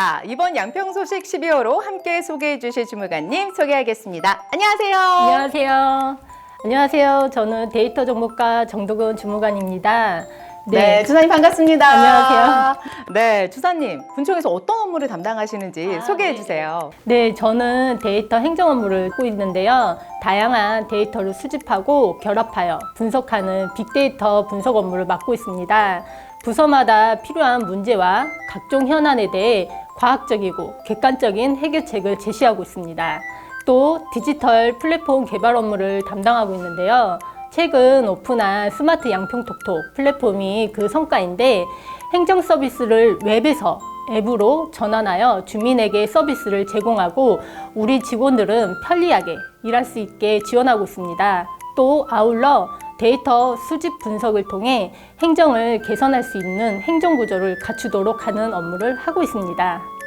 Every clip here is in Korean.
있습니다. 이번 양평 소식 12호로 함께 소개해 주실 주무관님 소개하겠습니다. 안녕하세요. 안녕하세요. 안녕하세요. 저는 데이터 정보과 정도근 주무관입니다. 네, 주사님 반갑습니다. 안녕하세요. 네, 주사님 군청에서 어떤 업무를 담당하시는지 아, 소개해 네. 주세요. 네, 저는 데이터 행정 업무를 하고 있는데요. 다양한 데이터를 수집하고 결합하여 분석하는 빅데이터 분석 업무를 맡고 있습니다. 부서마다 필요한 문제와 각종 현안에 대해 과학적이고 객관적인 해결책을 제시하고 있습니다. 또 디지털 플랫폼 개발 업무를 담당하고 있는데요. 최근 오픈한 스마트 양평톡톡 플랫폼이 그 성과인데 행정 서비스를 웹에서 앱으로 전환하여 주민에게 서비스를 제공하고 우리 직원들은 편리하게 일할 수 있게 지원하고 있습니다. 또 아울러 데이터 수집 분석을 통해 행정을 개선할 수 있는 행정 구조를 갖추도록 하는 업무를 하고 있습니다.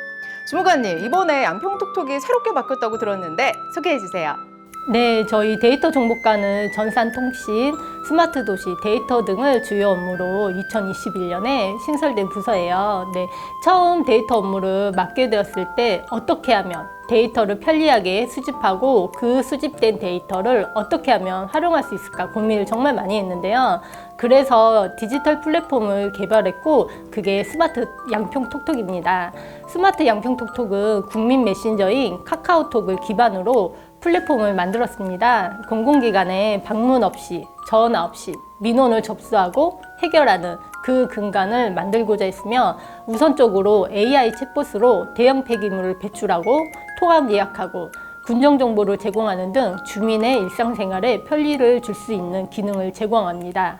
주무관님 이번에 양평톡톡이 새롭게 바뀌었다고 들었는데 소개해 주세요. 네, 저희 데이터 정보과는 전산통신, 스마트 도시, 데이터 등을 주요 업무로 2021년에 신설된 부서예요. 네, 처음 데이터 업무를 맡게 되었을 때 어떻게 하면 데이터를 편리하게 수집하고 그 수집된 데이터를 어떻게 하면 활용할 수 있을까 고민을 정말 많이 했는데요. 그래서 디지털 플랫폼을 개발했고 그게 스마트 양평톡톡입니다. 스마트 양평톡톡은 국민 메신저인 카카오톡을 기반으로 플랫폼을 만들었습니다. 공공기관에 방문 없이 전화 없이 민원을 접수하고 해결하는 그 근간을 만들고자 했으며 우선적으로 AI 챗봇으로 대형 폐기물을 배출하고 통합 예약하고 군정 정보를 제공하는 등 주민의 일상생활에 편리를 줄 수 있는 기능을 제공합니다.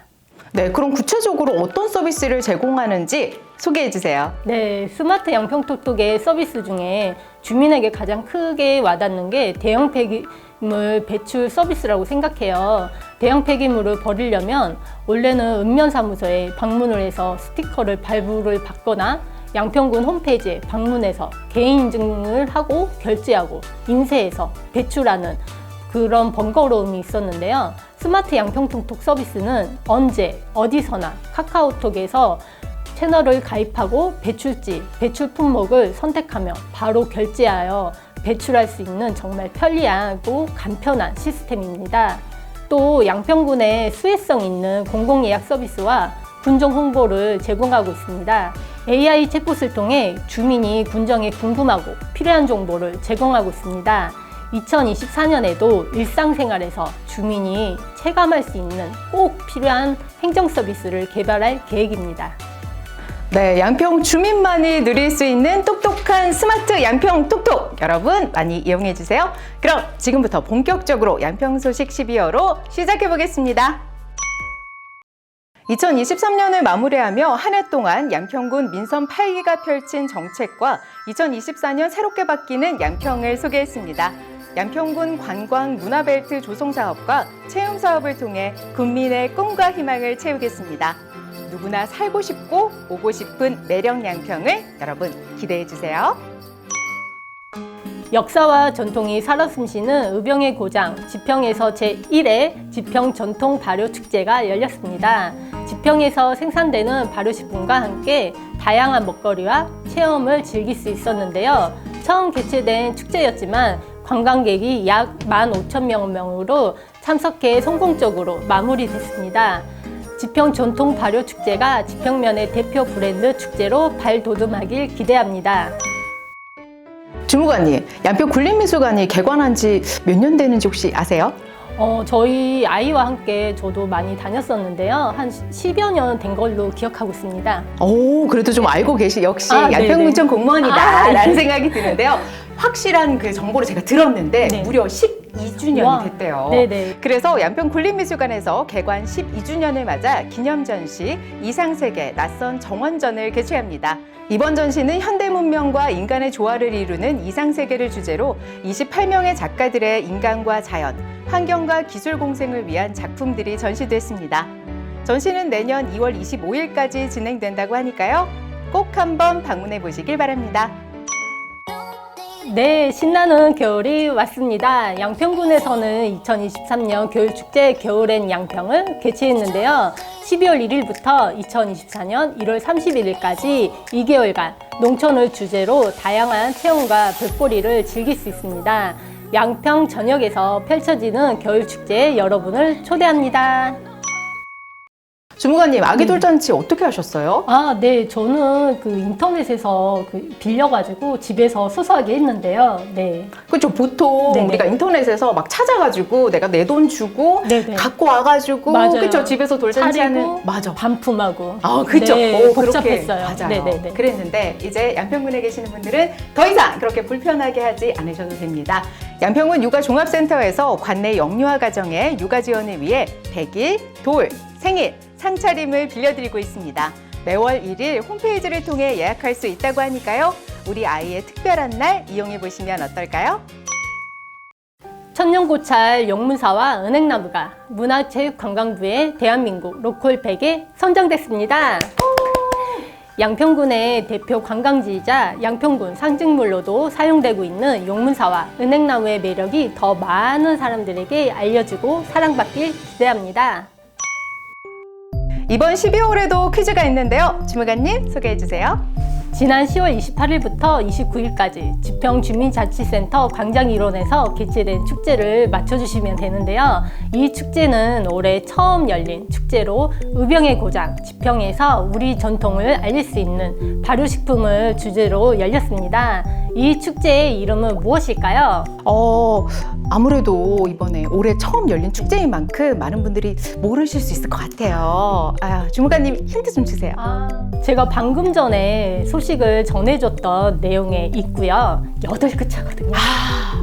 네, 그럼 구체적으로 어떤 서비스를 제공하는지 소개해 주세요. 네, 스마트 양평톡톡의 서비스 중에 주민에게 가장 크게 와닿는 게 대형 폐기물 배출 서비스라고 생각해요. 대형 폐기물을 버리려면 원래는 읍면사무소에 방문을 해서 스티커를 발부를 받거나 양평군 홈페이지에 방문해서 개인 인증을 하고 결제하고 인쇄해서 배출하는 그런 번거로움이 있었는데요. 스마트 양평톡톡 서비스는 언제 어디서나 카카오톡에서 채널을 가입하고 배출지, 배출 품목을 선택하며 바로 결제하여 배출할 수 있는 정말 편리하고 간편한 시스템입니다. 또 양평군에 수혜성 있는 공공예약 서비스와 군정 홍보를 제공하고 있습니다. AI 챗봇을 통해 주민이 군정에 궁금하고 필요한 정보를 제공하고 있습니다. 2024년에도 일상생활에서 주민이 체감할 수 있는 꼭 필요한 행정 서비스를 개발할 계획입니다. 네, 양평 주민만이 누릴 수 있는 똑똑한 스마트 양평 톡톡 여러분 많이 이용해 주세요. 그럼 지금부터 본격적으로 양평 소식 12호로 시작해 보겠습니다. 2023년을 마무리하며 한 해 동안 양평군 민선 8기가 펼친 정책과 2024년 새롭게 바뀌는 양평을 소개했습니다. 양평군 관광 문화벨트 조성 사업과 체험 사업을 통해 국민의 꿈과 희망을 채우겠습니다. 누구나 살고 싶고 오고 싶은 매력 양평을 여러분 기대해 주세요. 역사와 전통이 살아 숨쉬는 의병의 고장 지평에서 제1회 지평 전통 발효 축제가 열렸습니다. 지평에서 생산되는 발효식품과 함께 다양한 먹거리와 체험을 즐길 수 있었는데요. 처음 개최된 축제였지만 관광객이 약 15,000명으로 참석해 성공적으로 마무리됐습니다. 지평 전통 발효 축제가 지평면의 대표 브랜드 축제로 발돋움하길 기대합니다. 주무관님, 양평 굴림미술관이 개관한 지 몇 년 되는지 혹시 아세요? 어, 저희 아이와 함께 저도 많이 다녔었는데요. 한 10여 년 된 걸로 기억하고 있습니다. 오, 그래도 좀 알고 계시, 역시 아, 네네. 양평군청 공무원이다라는 아, 네. 생각이 드는데요. 확실한 그 정보를 제가 들었는데 네. 무려 12주년이 와. 됐대요. 네네. 그래서 양평 굴림미술관에서 개관 12주년을 맞아 기념 전시 이상세계 낯선 정원전을 개최합니다. 이번 전시는 현대 문명과 인간의 조화를 이루는 이상세계를 주제로 28명의 작가들의 인간과 자연, 환경과 기술 공생을 위한 작품들이 전시됐습니다. 전시는 내년 2월 25일까지 진행된다고 하니까요. 꼭 한번 방문해 보시길 바랍니다. 네, 신나는 겨울이 왔습니다. 양평군에서는 2023년 겨울축제 겨울엔 양평을 개최했는데요. 12월 1일부터 2024년 1월 31일까지 2개월간 농촌을 주제로 다양한 체험과 볼거리를 즐길 수 있습니다. 양평 전역에서 펼쳐지는 겨울축제에 여러분을 초대합니다. 주무관님 네. 아기 돌잔치 어떻게 하셨어요? 아, 네. 저는 그 인터넷에서 그 빌려가지고 집에서 소소하게 했는데요. 네. 그렇죠. 보통 네네. 우리가 인터넷에서 막 찾아가지고 내가 내 돈 주고 네네. 갖고 와가지고 맞아요. 그렇죠. 집에서 돌잔치 하는 차리고 맞아. 반품하고. 아, 그렇죠. 네, 오, 그렇게. 복잡했어요. 맞아요. 네네네. 그랬는데 이제 양평군에 계시는 분들은 더 이상 그렇게 불편하게 하지 않으셔도 됩니다. 양평군 육아종합센터에서 관내 영유아 가정의 육아 지원을 위해 100일, 돌, 생일, 상차림을 빌려드리고 있습니다. 매월 1일 홈페이지를 통해 예약할 수 있다고 하니까요. 우리 아이의 특별한 날 이용해 보시면 어떨까요? 천년고찰 영문사와 은행나무가 문화체육관광부의 대한민국 로컬 100에 선정됐습니다. 양평군의 대표 관광지이자 양평군 상징물로도 사용되고 있는 용문사와 은행나무의 매력이 더 많은 사람들에게 알려지고 사랑받길 기대합니다. 이번 12월에도 퀴즈가 있는데요. 주무관님 소개해 주세요. 지난 10월 28일부터 29일까지 지평 주민자치센터 광장 일원에서 개최된 축제를 맞춰주시면 되는데요. 이 축제는 올해 처음 열린 축제로 의병의 고장 지평에서 우리 전통을 알릴 수 있는 발효식품을 주제로 열렸습니다. 이 축제의 이름은 무엇일까요? 어, 아무래도 이번에 올해 처음 열린 축제인 만큼 많은 분들이 모르실 수 있을 것 같아요. 아, 주무관님 힌트 좀 주세요. 아, 제가 방금 전에 소식을 전해줬던 내용에 있고요. 여덟 글자거든요.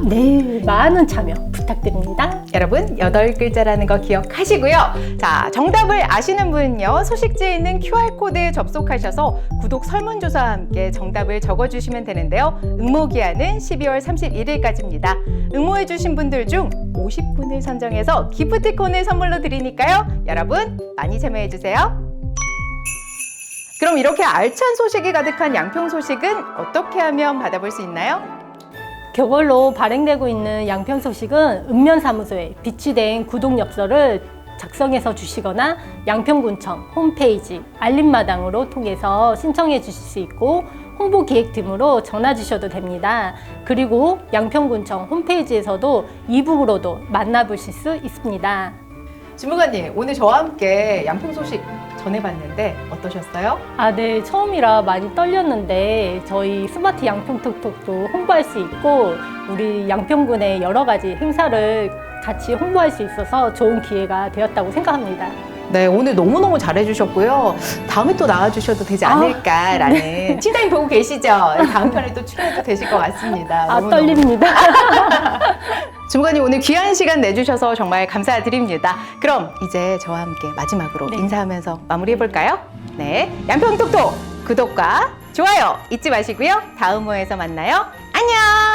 네, 많은 참여 부탁드립니다. 여러분, 여덟 글자라는 거 기억하시고요. 자, 정답을 아시는 분은요, 소식지에 있는 QR코드 접속하셔서 구독 설문조사와 함께 정답을 적어주시면 되는데요. 응모기한은 12월 31일까지입니다. 응모해주신 분들 중 50분을 선정해서 기프티콘을 선물로 드리니까요. 여러분, 많이 참여해주세요. 그럼 이렇게 알찬 소식이 가득한 양평 소식은 어떻게 하면 받아볼 수 있나요? 겨울로 발행되고 있는 양평 소식은 읍면사무소에 비치된 구독 엽서를 작성해서 주시거나 양평군청 홈페이지 알림마당으로 통해서 신청해 주실 수 있고 홍보 기획팀으로 전화 주셔도 됩니다. 그리고 양평군청 홈페이지에서도 이북으로도 만나보실 수 있습니다. 주무관님, 오늘 저와 함께 양평 소식 전해봤는데 어떠셨어요? 아, 네. 처음이라 많이 떨렸는데 저희 스마트 양평톡톡도 홍보할 수 있고 우리 양평군의 여러 가지 행사를 같이 홍보할 수 있어서 좋은 기회가 되었다고 생각합니다. 네, 오늘 너무너무 잘해주셨고요. 다음에 또 나와주셔도 되지 아, 않을까라는 팀장님 보고 계시죠? 다음 편에 또 출연도 되실 것 같습니다. 아, 너무너무. 떨립니다. 주무관님 오늘 귀한 시간 내주셔서 정말 감사드립니다. 그럼 이제 저와 함께 마지막으로 네. 인사하면서 마무리해볼까요? 네, 양평톡톡 구독과 좋아요 잊지 마시고요. 다음 호에서 만나요. 안녕!